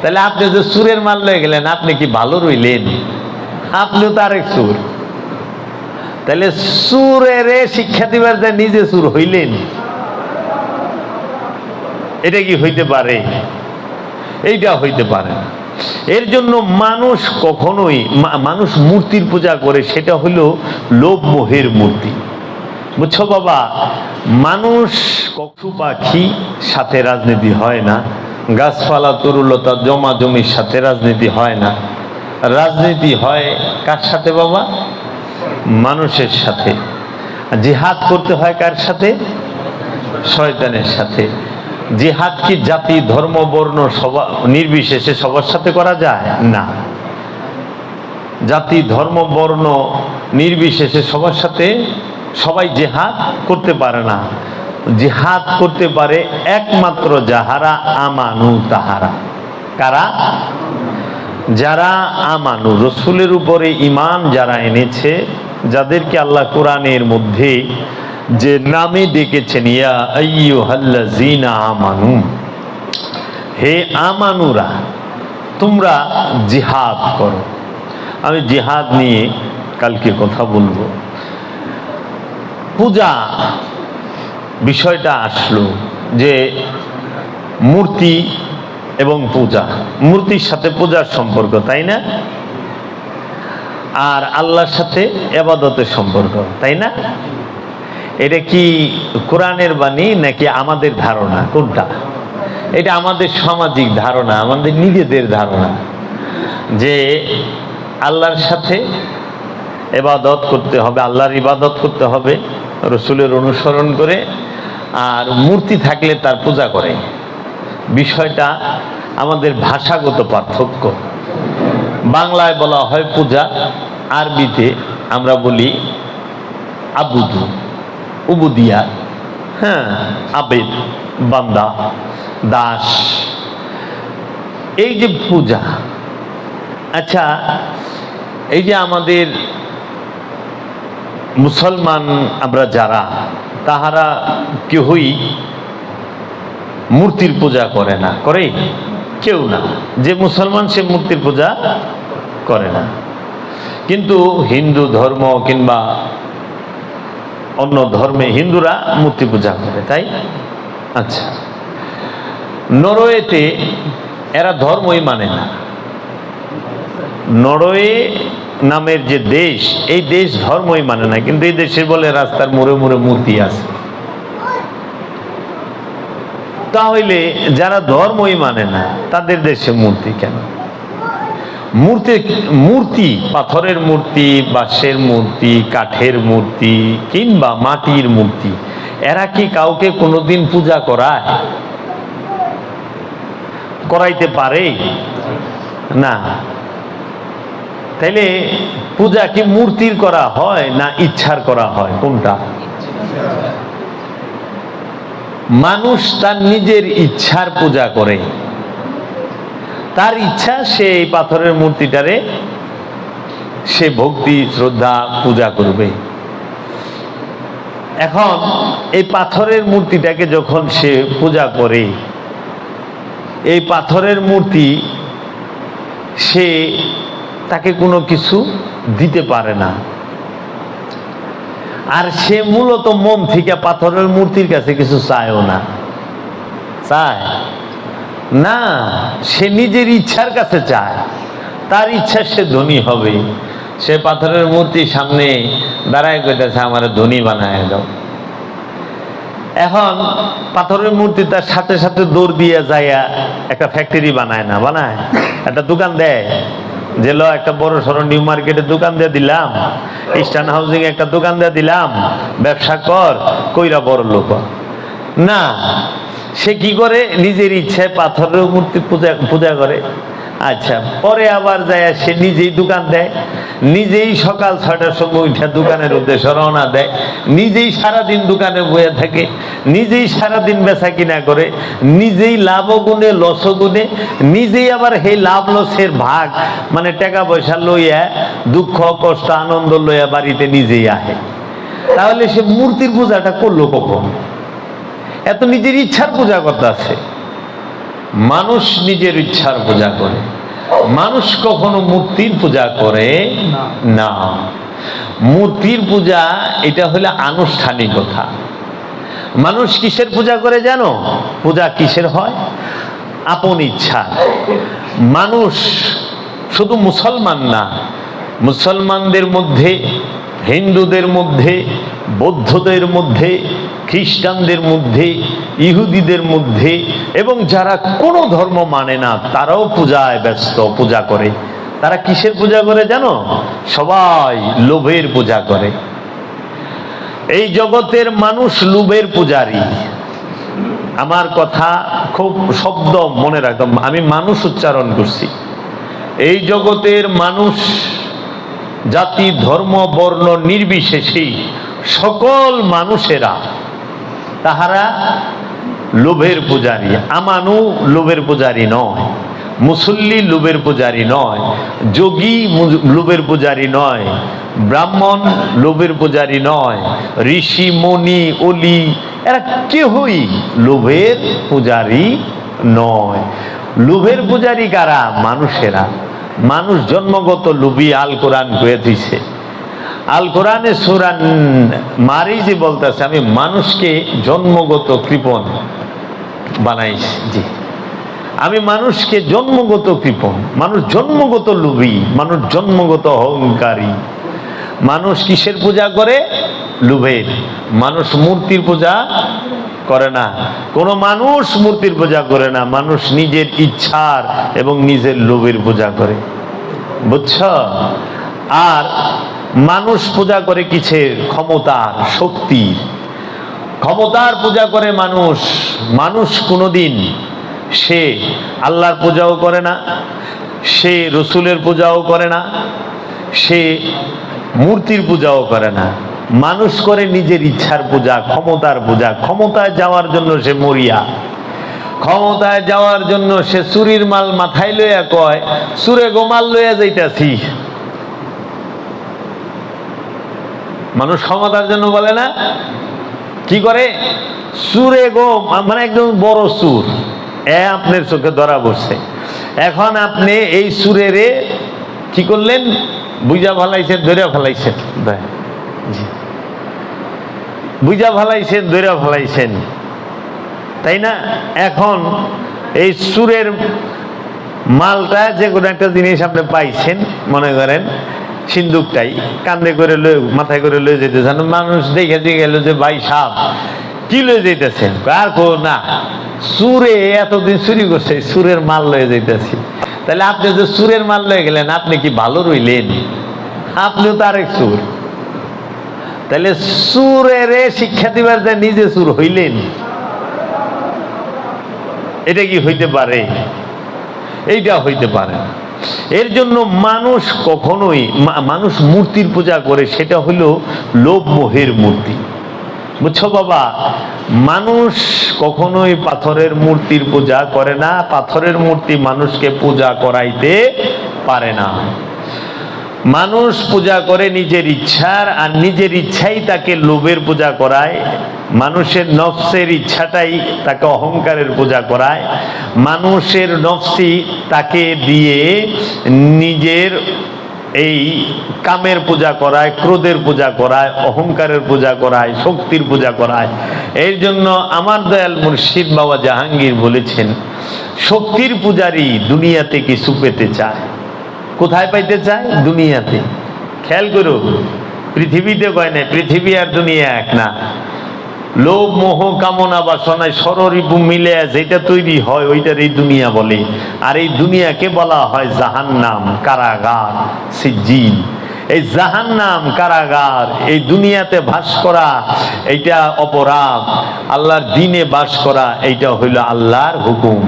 তাহলে আপনি যে সুরের মাল লয়ে গেলেন, আপনি কি ভালো রইলেন? আপনিও তো আরেক সুর। তাহলে সুরের শিক্ষা দিবার যে নিজে সুর হইলেন, এটা কি হইতে পারে? এইটা হইতে পারে। এর জন্য মানুষ কখনোই মানুষ মূর্তির পূজা করে, সেটা হলো লোভ মোহের মূর্তি। বুঝছ বাবা? মানুষ পশু পাখি সাথে রাজনীতি হয় না। গাছপালা তরুলতা জমা জমির সাথে রাজনীতি হয় না। রাজনীতি হয় কার সাথে বাবা? মানুষের সাথে। জিহাদ করতে হয় কার সাথে? শয়তানের সাথে। জিহাদ কি জাতি, ধর্ম, বর্ণ সবা নির্বিশেষে সবার সাথে করা যায়? না। জাতি, ধর্ম, বর্ণ, নির্বিশেষে সবার সাথে সবাই জেহাদ করতে পারে না। জেহাদ করতে পারে একমাত্র যাহারা আমানু তাহারা। কারা? যারা আমানু, রসুলের উপরে ইমান যারা এনেছে, যাদেরকে আল্লাহ কোরআনের মধ্যে যে নামে ডেকেছেন, ইয়া আমানু, হে আমানুরা, তোমরা জিহাদ করো। আমি জিহাদ নিয়ে কালকে কথা বলব। পূজা বিষয়টা আসলো যে মূর্তি এবং পূজা, মূর্তির সাথে পূজার সম্পর্ক, তাই না? আর আল্লাহর সাথে এবাদতের সম্পর্ক, তাই না? এটা কি কোরআনের বাণী নাকি আমাদের ধারণা? কোনটা? এটা আমাদের সামাজিক ধারণা, আমাদের নিজেদের ধারণা যে আল্লাহর সাথে এবাদত করতে হবে, আল্লাহর ইবাদত করতে হবে, রসুলের অনুসরণ করে আর মূর্তি থাকলে তার পূজা করে। বিষয়টা আমাদের ভাষাগত পার্থক্য। বাংলায় বলা হয় পূজা, আরবিতে আমরা বলি আবুদু, উবুদিয়া হ্যাঁ আবেদ, বান্দা, দাস। এই যে পূজা আচ্ছা এই যে আমাদের মুসলমান আমরা যারা তাহারা কেহই মূর্তির পূজা করে না করে কেউ না। যে মুসলমান, সে মূর্তির পূজা করে না। কিন্তু হিন্দু ধর্ম কিংবা অন্য ধর্মে হিন্দুরা মূর্তি পূজা করে, তাই? আচ্ছা। নরওয়েতে এরা ধর্মই মানে না। নরওয়ে নামের যে দেশ, এই দেশ ধর্মই মানে না, কিন্তু এই দেশে বলে রাস্তার মোড়ে মোড়ে মূর্তি আছে। তাহলে যারা ধর্মই মানে না, তাদের দেশে মূর্তি কেন? মূর্তি মূর্তি, পাথরের মূর্তি, বাঁশের মূর্তি, কাঠের মূর্তি, কিংবা মাটির মূর্তি, এরা কি কাউকে কোনোদিন পূজা করায়? করাইতে পারে? না। তাইলে পূজা কি মূর্তির করা হয় না ইচ্ছার করা হয়? কোনটা? মানুষ তার নিজের ইচ্ছার পূজা করে। তার ইচ্ছা সে এই পাথরের মূর্তিটারে সে ভক্তি, শ্রদ্ধা, পূজা করবে। এখন এই পাথরের মূর্তিটাকে যখন সে পূজা করে, এই পাথরের মূর্তি সে তাকে কোনো কিছু দিতে পারে না। আর সে মূলত মন থেকে পাথরের মূর্তির কাছে কিছু চায়ও না। চায়? না, সে নিজের ইচ্ছার কাছে চায়। তার ইচ্ছা সে ধনী হবে। সে পাথরের মূর্তির সামনে দাঁড়ায় কইতেছে, আমার ধনী বানায় দাও। এখন পাথরের মূর্তি তার সাথে সাথে দৌড় দিয়ে যাইয়া একটা ফ্যাক্টরি বানায় না, বানায়? একটা দোকান দেয়। যে ল একটা বড় সড়ো নিউ মার্কেটে দোকান দিয়ে দিলাম ইস্টার্ন হাউজিং একটা দোকান দিয়ে দিলাম, ব্যবসা কর, কইরা বড় লোক না, সে কি করে? নিজের ইচ্ছায় পাথরের মূর্তি পূজা পূজা করে। আচ্ছা পরে আবার যায় সে নিজেই দোকান দেয়, নিজেই সকাল ছয়টার সময় উঠে দোকানের উদ্দেশ্যে রওনা দেয়, নিজেই সারাদিন দোকানে বয়ে থাকে, নিজেই সারাদিন বেচা কিনা করে, নিজেই লাভ গুণে, লস গুণে, নিজেই আবার সেই লাভ লসের ভাগ মানে টাকা পয়সা লইয়া, দুঃখ, কষ্ট, আনন্দ লইয়া বাড়িতে নিজেই আহে। তাহলে সে মূর্তির পূজাটা করল কখন? এত নিজের ইচ্ছার পূজা করতে আছে। মানুষ নিজের ইচ্ছার পূজা করে। মানুষ কখনো মূর্তির পূজা করে না। মূর্তির পূজা এটা হলে আনুষ্ঠানিকতা মানুষ কিসের পূজা করে জানো? পূজা কিসের হয়? আপন ইচ্ছা। মানুষ শুধু মুসলমান না মুসলমানদের মধ্যে হিন্দুদের মধ্যে বৌদ্ধদের মধ্যে খ্রিস্টানদের মধ্যে, ইহুদিদের মধ্যে, এবং যারা কোনো ধর্ম মানে না, তারাও পূজায় ব্যস্ত, পূজা করে। তারা কিসের পূজা করে জানো? সবাই লোভের পূজা করে। এই জগতের মানুষ লোভের পূজারী। আমার কথা খুব শব্দ মনে রাখতাম আমি মানুষ উচ্চারণ করছি। এই জগতের মানুষ, জাতি, ধর্ম, বর্ণ নির্বিশেষেই সকল মানুষেরা তাহারা লোভের পূজারী। আমানু লোভের পূজারী নয়, মুসল্লি লোভের পূজারী নয়, যোগী লোভের পূজারী নয়, ব্রাহ্মণ লোভের পূজারী নয়, ঋষি মণি অলি, এরা কেহই লোভের পূজারী নয়। লোভের পূজারী কারা? মানুষেরা। মানুষ জন্মগত লোভী আল কোরআন হয়ে দিছে। আল কোরআনে সুরান মারিজি বলতেছে আমি মানুষকে জন্মগত কৃপণ বানাইছি। জি। আমি মানুষকে জন্মগত কৃপণ মানুষ জন্মগত লোভী মানুষ জন্মগত অহংকারী। মানুষ কিসের পূজা করে? লোভের। মানুষ মূর্তির পূজা করে না। কোনো মানুষ মূর্তির পূজা করে না মানুষ নিজের ইচ্ছার এবং নিজের লোভের পূজা করে। বুঝছ? আর মানুষ পূজা করে কিসের ক্ষমতার শক্তির ক্ষমতার পূজা করে মানুষ। মানুষ কোনোদিন সে আল্লাহর পূজাও করে না, সে রসুলের পূজাও করে না, সে মূর্তির পূজাও করে না। মানুষ করে নিজের ইচ্ছার পূজা, ক্ষমতার পূজা। ক্ষমতায় যাওয়ার জন্য সে মরিয়া। ক্ষমতায় যাওয়ার জন্য সে চুরির মাল মাথায় লইয়া কয়, চুরে গোমাল লইয়া যাইতাছি। মানুষ ক্ষমতার জন্য বলে না? কি করে? সুরে গো মানে একদম বড় সুর। এ আপনার চোখে ধরা পড়ছে। এখন আপনি এই সুরেরে কি করলেন? বুঝা ফেলাইছেন ধরে ফেলাইছেন। বুঝা ফেলাইছেন ধরে ফেলাইছেন। তাই না? এখন এই সুরের মালটা যে কোনো একটা জিনিস আপনি পাইছেন, মনে করেন। সিন্দুকটাই কান্দে করে লয়ে, মাথায় করে লয়ে যেতেছেন মানুষ দেখে দিয়ে গেল যে, ভাই সাপ কি লয়ে যেতেছেন আর কো না, সুরে এতদিন চুরি করছে, সুরের মাল লয়ে যেতেছি তাহলে আপনি যে সুরের মাল লয়ে গেলেন, আপনি কি ভালো রইলেন? আপনিও তো আরেক সুর। তাহলে সুরের শিক্ষা দিবার যে নিজে সুর হইলেন, এটা কি হইতে পারে? এইটা হইতে পারে। এর জন্য মানুষ কখনোই মানুষ মূর্তির পূজা করে, সেটা হলো লোভ মোহের মূর্তি। বুঝছ বাবা? মানুষ কখনোই পাথরের মূর্তির পূজা করে না। পাথরের মূর্তি মানুষকে পূজা করাইতে পারে না। মানুষ পূজা করে নিজের ইচ্ছার আর নিজের ইচ্ছাই তাকে লোভের পূজা করায়। মানুষের নফসের ইচ্ছাটাই তাকে অহংকারের পূজা করায়। মানুষের নফসি তাকে দিয়ে নিজের এই কামের পূজা করায়, ক্রোধের পূজা করায়, অহংকারের পূজা করায়, শক্তির পূজা করায়। এর জন্য আমার দয়াল মুর্শিদ বাবা জাহাঙ্গীর বলেছেন, শক্তির পূজারী দুনিয়াতে কিছু পেতে চায়। কোথায় পাইতে চায়? দুনিয়াতে। খেয়াল করো, পৃথিবীতে কয় নাই, পৃথিবী আর দুনিয়া এক না। লোভ, মোহ, কামনা, বাসনায় সররিপু মিলে যেটা তৈরি হয়, ওইটার এই দুনিয়া বলে। আর এই দুনিয়াকে বলা হয় জাহান্নাম, কারাগার সিজিন এই জাহান্নাম, কারাগার, এই দুনিয়াতে বাস করা, এইটা অপরাধ। আল্লাহর দিনে বাস করা, এইটা হইল আল্লাহর হুকুম।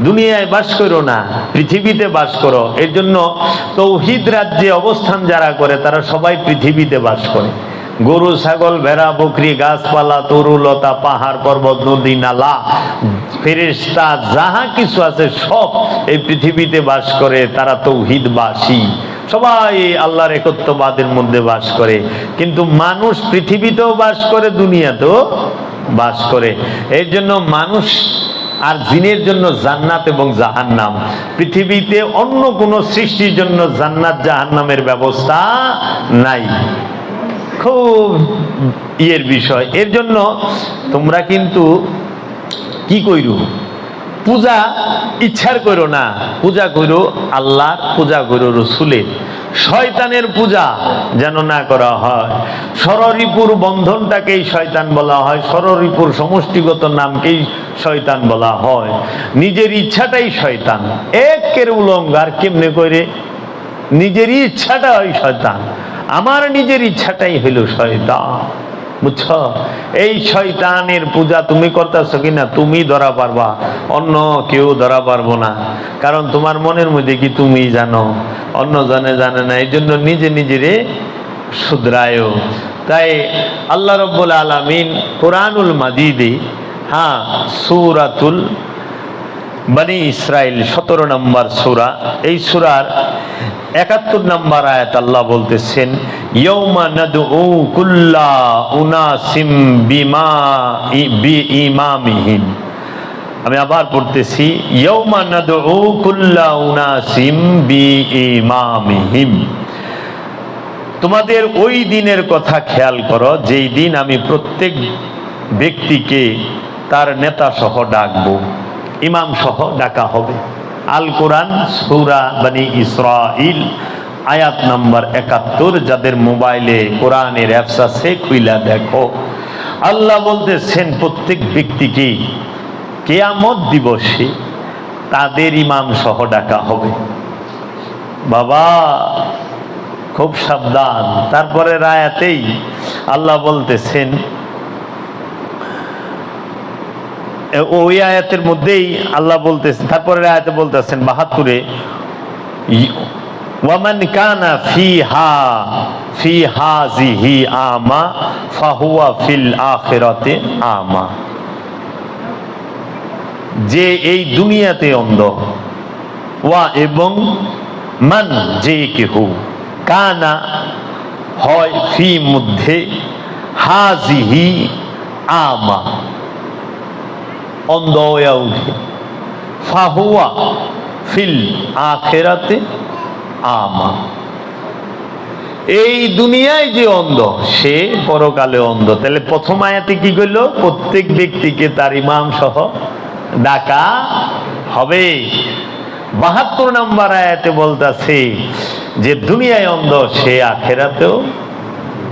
দুনিয়ায় বাস করো না, পৃথিবীতে বাস করো। এর জন্য তৌহিদ রাজ্যে অবস্থান যারা করে, তারা সবাই পৃথিবীতে বাস করে। গরু, ছাগল, ভেড়া, বকরি, গাছপালা তরুলতা পাহাড়, পর্বত, নদী, নালা ফেরেস্তা যাহা কিছু আছে সব এই পৃথিবীতে বাস করে, তারা তৌহিদবাসী। সবাই আল্লাহর একত্ববাদের মধ্যে বাস করে। কিন্তু মানুষ পৃথিবীতেও বাস করে, দুনিয়াতেও বাস করে। এর জন্য মানুষ আর জিনের জন্য জান্নাত এবং জাহান্নাম। পৃথিবীতে অন্য কোন সৃষ্টির জন্য জান্নাত, জাহান্নামের ব্যবস্থা নাই। খুব ইয়ের বিষয়। এর জন্য তোমরা কিন্তু কি কইরু? পূজা ইচ্ছার করো না। পূজা করো আল্লাহর, পূজা করো রসুলের। শয়তানের পূজা যেন না করা হয়। সররিপুর বন্ধনটাকেই শয়তান বলা হয়, সররিপুর সমষ্টিগত নামকেই শয়তান বলা হয়। নিজের ইচ্ছাটাই শয়তান। একের উলঙ্গার কেমনে করে? নিজের ইচ্ছাটা হয় শয়তান। আমার নিজের ইচ্ছাটাই হইল শয়তান। বুঝছ? এই শয়তানের পূজা তুমি করতেছ কিনা, তুমি ধরা পারবা। অন্য কেউ ধরা পারব না। কারণ তোমার মনের মধ্যে কি তুমি জানো? অন্য জনে জানে না। এই জন্য নিজে নিজেরে শুধরায়। তাই আল্লাহ রব্বুল আলমিন কোরআনুল মাজিদে হ্যাঁ সুরাতুল বানি ইসরাইল সতেরো নম্বর সুরা, এই সুরার একাত্তর নম্বর আয়াত আল্লাহ বলতেছেন কুল্লা উনাসিম বিমা আমি আবার পড়তেছি কুল্লা উনাসিম বি তোমাদের ওই দিনের কথা খেয়াল করো, যেই দিন আমি প্রত্যেক ব্যক্তিকে তার নেতা সহ ডাকবো ইমাম সহ ডাকা হবে। আল কোরআন, সৌরা বানি ইসরাইল আয়াত নাম্বার একাত্তর, যাদের মোবাইলে কোরআনের অ্যাপস আছে, খুইলা দেখো। আল্লাহ বলতেছেন, প্রত্যেক ব্যক্তিকে কেয়ামত দিবসে তাদের ইমাম সহ ডাকা হবে। বাবা, খুব সাবধান। তারপরে রায়াতেই আল্লাহ বলতেছেন এ- ওই আয়াতের মধ্যেই আল্লাহ বলতেছেন তারপরে আয়াতে বলতেছেন বাহাত্তরে ওয়ামান কানা ফি হা ফি হাজিহি আমা, ফাহুয়া ফিল আখিরাতে আমা। যে এই দুনিয়াতে অন্ধ, ওয়া এবং মান যে কেহু কানা হয় ফি মধ্যে হাজিহি আমা। অন্ধ হইয়া উঠে। ফাহুয়া ফিল আখেরাতে আমা। এই দুনিয়ায় যে অন্ধ, সে পরকালে অন্ধ। তাহলে প্রথম আয়াতে কি করল প্রত্যেক ব্যক্তিকে তার ইমাম সহ ডাকা হবে। বাহাত্তর নম্বর আয়াতে বলতেছে যে, দুনিয়ায় অন্ধ, সে আখেরাতেও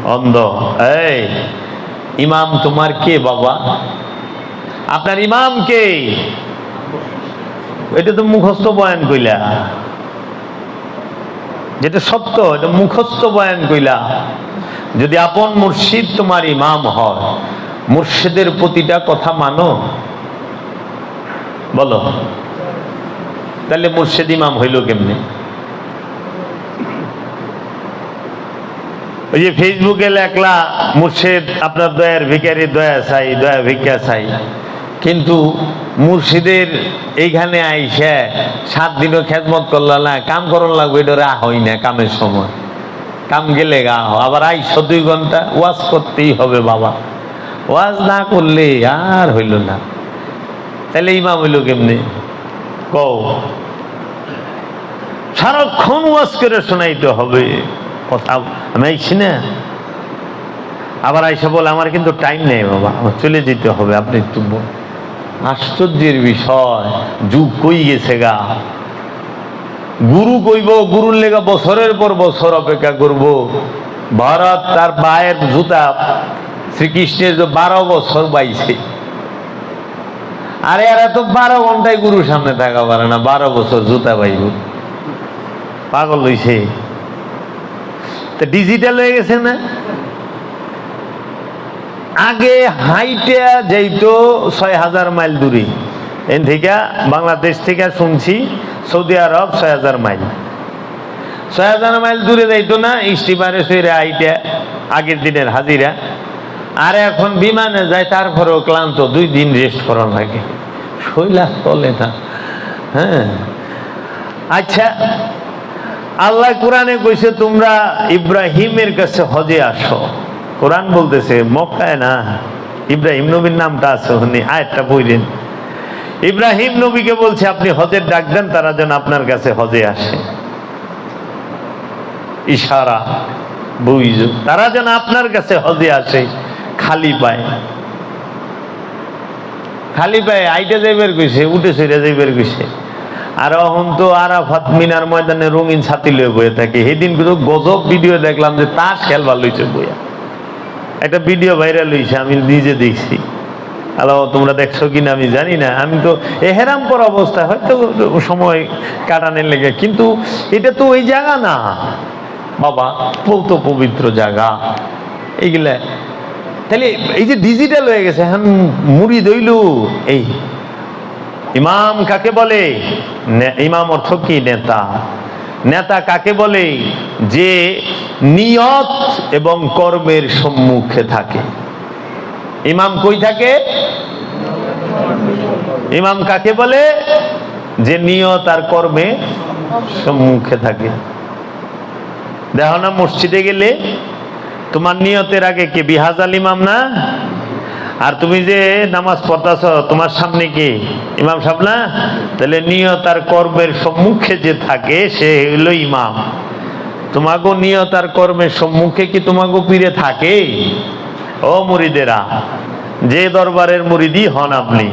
অন্ধ। এই, ইমাম তোমার কে বাবা? আপনার ইমাম কে? এটা তো মুখস্থ বয়ান কইলা। যেটা সত্য, এটা মুখস্থ বয়ান কইলা। যদি আপন মুর্শিদ তোমার ইমাম হয়, মুর্শিদের প্রতিটা কথা মানো? বলো। তাহলে মুর্শিদ ইমাম হইল কেমনে? ওই যে ফেসবুকে লেখলা, মুর্শিদ, আপনার দয়ার ভিকারি দয়া চাই, দয়া ভিক্ষা চাই। কিন্তু মুর্শিদের এইখানে আইসে সাত দিনও খেদমত করলা না, কাম করন লাগবে, এটা রা হয় না কামের সময়। কাম গেলে গা হ। আবার আইস দুই ঘণ্টা, ওয়াজ করতেই হবে বাবা। ওয়াজ না করলে আর হইল না। তাহলে ইমাম হইল কেমনি? কও, সারাক্ষণ ওয়াজ করে শোনাইতে হবে। কথা আমি আইছি না। আবার আইসা বলে, আমার কিন্তু টাইম নেই বাবা, আমার চলে যেতে হবে, আপনি একটু বল- আশ্চর্যের বিষয়, যুগ কই গেছে গা? গুরু কইব, গুরুর লেগা বছরের পর বছর অপেক্ষা করব। ভারত তার পায়ের জুতা শ্রীকৃষ্ণের যে বারো বছর বাইছে। আরে এরা তো বারো ঘন্টায় গুরুর সামনে থাকা পারে না, বারো বছর জুতা পাইব। পাগল হইছে। তো ডিজিটাল হয়ে গেছে না? আগে হাইটে যাইতো ছয় হাজার মাইল দূরে। এন থেকে বাংলাদেশ থেকে শুনছি সৌদি আরব ছয় হাজার মাইল। ছয় হাজার মাইল দূরে যাইতো না স্টিমারে সইরে হাইটে আগের দিনের হাজিরা। আর এখন বিমানে যায়, তারপরেও ক্লান্ত, দুই দিন রেস্ট করার লাগে। শৈলা চলে না। হ্যাঁ। আচ্ছা আল্লাহ কোরআনে কইছে, তোমরা ইব্রাহিমের কাছে হজে আসো। কোরআন বলতেছে, মক্কায় না, ইব্রাহিম নবীর নামটা আছে ওখানে আয়াতটা বইলেন ইব্রাহিম নবীকে বলছে, আপনি হজের ডাক দেন, তারা যেন আপনার কাছে হজে আসে। ইশারা, বুঝ, তারা যেন আপনার কাছে হজে আসে, খালি পায়। খালি পায়ে আইটা যাইবার কইছে, উঠে সইরা যাইবার কইছে। আর এখন তো আরাফাত মিনার ময়দানে রঙিন ছাতি লয়ে বয়ে থাকে। সেদিন কিন্তু গজব ভিডিও দেখলাম যে তাস খেলবার লইছে বইয়া। একটা ভিডিও ভাইরাল হইছে, আমি নিজে দেখছি। আল্লাহ, তোমরা দেখছ কিনা আমি জানি না। আমি তো এহেরাম পর অবস্থায় হয়তো সময় কাটানোর লেগে। কিন্তু এটা তো ওই জায়গা না। বাবা পৌত পবিত্র জায়গা। এইগুলা, তাহলে এই যে ডিজিটাল হয়ে গেছে, এখন মুড়ি দইলু এই, ইমাম কাকে বলে? ইমাম অর্থ কি? নেতা। নেতা কাকে বলে? যে নিয়ত এবং কর্মের সম্মুখে থাকে। ইমাম কই থাকে? ইমাম কাকে বলে? যে নিয়ত আর কর্মে সম্মুখে থাকে। দেখো না, মসজিদে গেলে তোমার নিয়তের আগে কি বিহাজাল ইমাম না? আর তুমি যে নামাজ পড়তাছ, তোমার সামনে কি? ইমাম সাহেব না? তাহলে নিয়ত আর কর্মের সম্মুখে যে থাকে, সে হইল ইমাম। তোমাগো নিয়ত আর কর্মের সম্মুখে কি তোমাগো পীরে থাকে? ও মুরিদেরা, যে দরবারের মুরিদি হন আপনি।